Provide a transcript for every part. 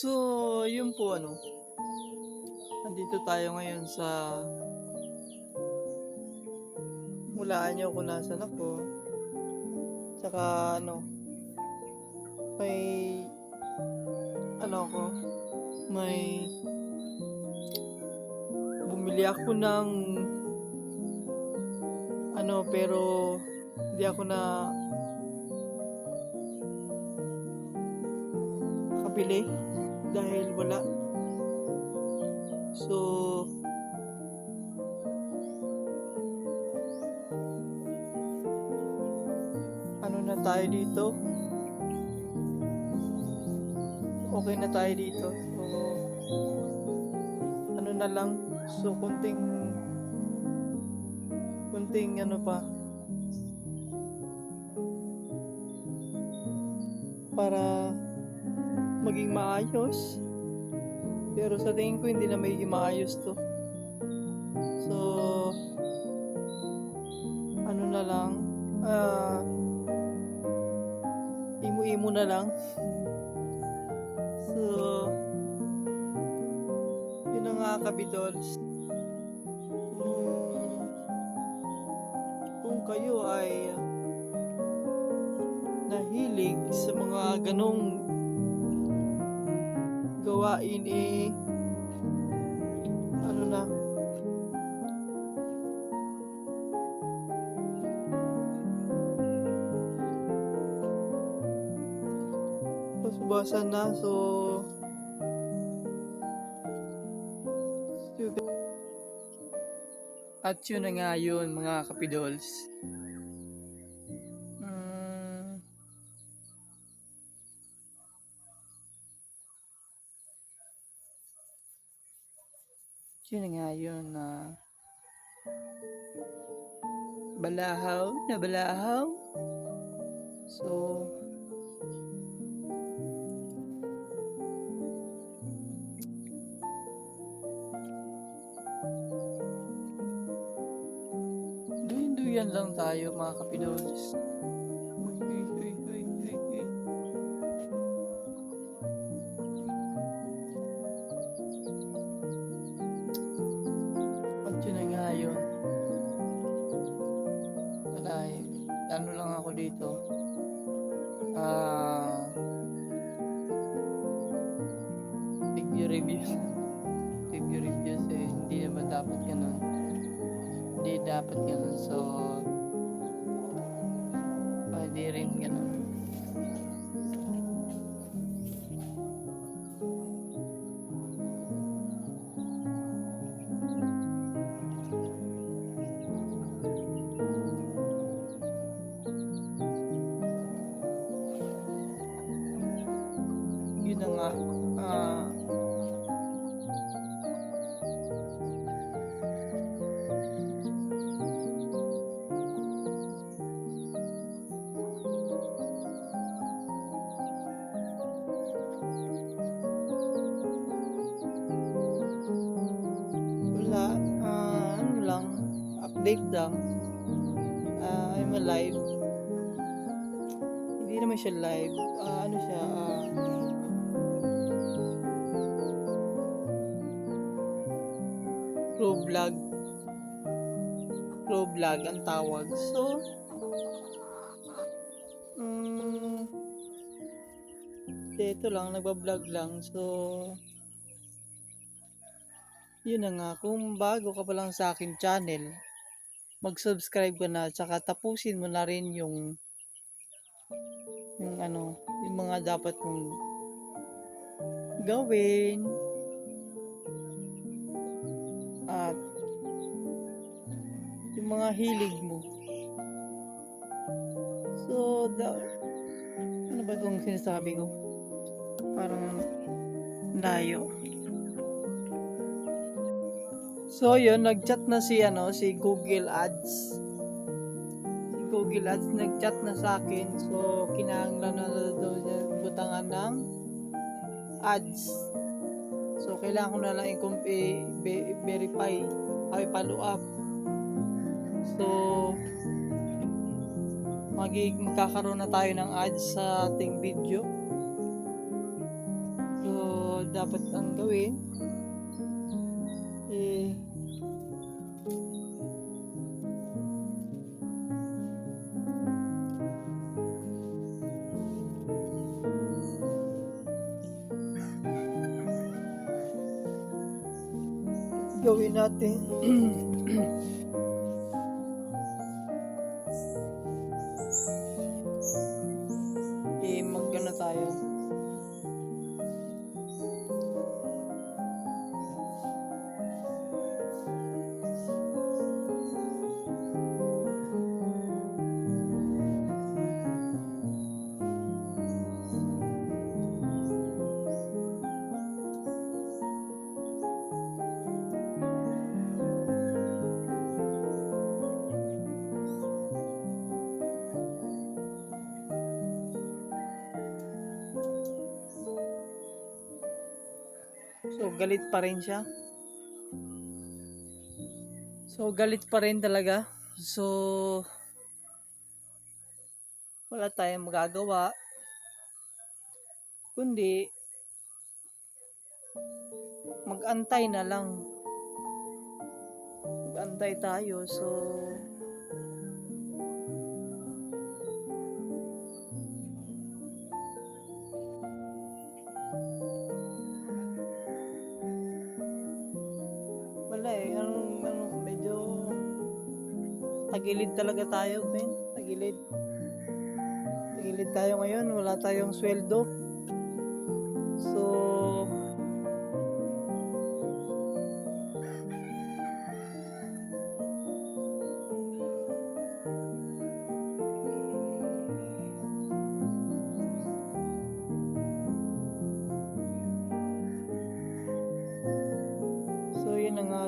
So, yun po ano. Nandito tayo ngayon sa Mulaan niyo kung nasan ako. Tsaka ano, may ano ako, may bumili ako ng ano pero hindi ako na kabili dahil wala. So, ano na tayo dito? Okay na tayo dito. So, ano na lang. So, kunting kunting ano pa para maging maayos. Pero sa tingin ko hindi na magiging maayos to. So, ano na lang, ah, imo-imo na lang. So, yun ang nga kabidols. Kung, kung kayo ay nahilig sa mga ganong gawain eh ano na? Basubasan na so at yun na nga yun mga kapidols yun nga yun na balahaw na balahaw. So duyan lang tayo mga kapidols dito. Ah... review review. review reviews eh. Hindi naman dapat ganun. Hindi dapat ganun. So... Nga. Ah... Wala. Ah, ano lang. Update lang. Ah, I'm alive. Hindi naman siya live. Ah, ano siya? Ah, Pro vlog. Pro vlog ang tawag. So, mm, ito lang, nagbablog lang. So, yun na nga, kung bago ka pa lang sa akin channel, mag-subscribe ka na, tsaka tapusin mo na rin yung yung ano, yung mga dapat mong gawin. Mga hilig mo. So, da, ano ba itong sinasabi ko? Parang layo. So yun, nag-chat na si ano, si Google Ads. Si Google Ads nag-chat na sa akin. So kinahanglan na daw butangan ng ads. So kailangan ko na lang i- i- i- verify, ay follow up. So magkakaroon na tayo ng ads sa ating video. dapat ang gawin eh gawin natin So, galit pa rin siya. So, galit pa rin talaga. So, wala tayong magagawa. Kundi, mag-antay na lang. Mag-antay tayo. So, wala eh. Anong, ano, medyo tagilid talaga tayo, men. Tagilid. Tagilid tayo ngayon. Wala tayong sweldo. So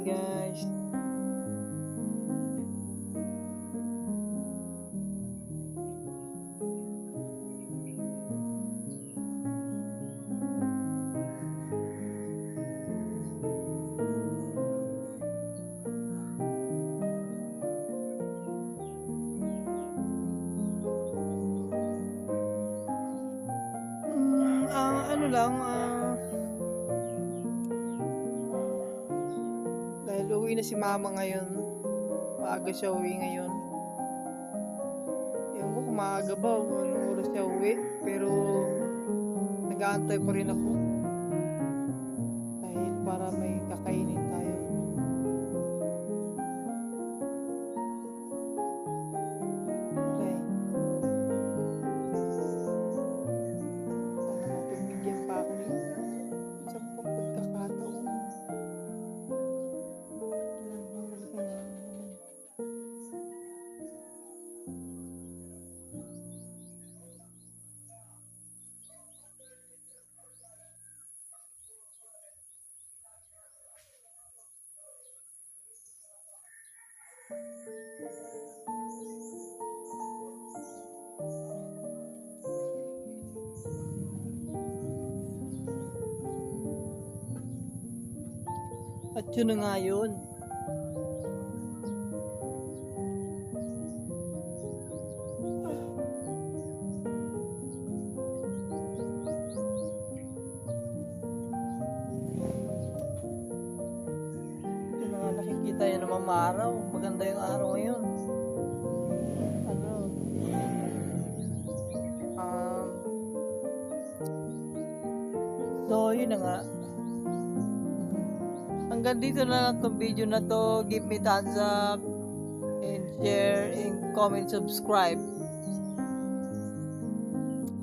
yun na nga guys. Mm, ah, ano lang, ah, uwi na si mama ngayon, maaga siya uwi ngayon. Ewan ko kung maaga ba o oras siya uwi, pero nag-aantay pa rin ako. Dahil para may kakainin At yun na nga yun. Nga nakikita yun naman maaraw. Maganda yung araw ngayon. Ano? Um, so, yun na nga. Hanggang dito na lang tong video na to. Give me thumbs up and share and comment, subscribe.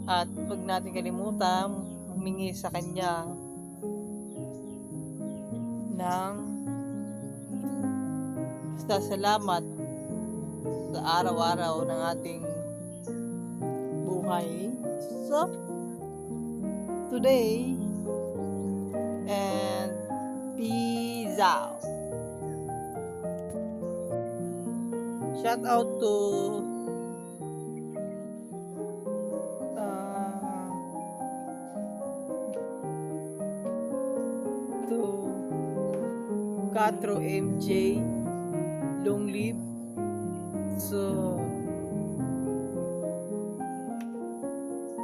At huwag natin kalimutan humingi sa kanya ng salamat sa araw-araw ng ating buhay. So, today, and out. Shout out to uh, to Catro MJ Long Live. So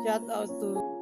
shout out to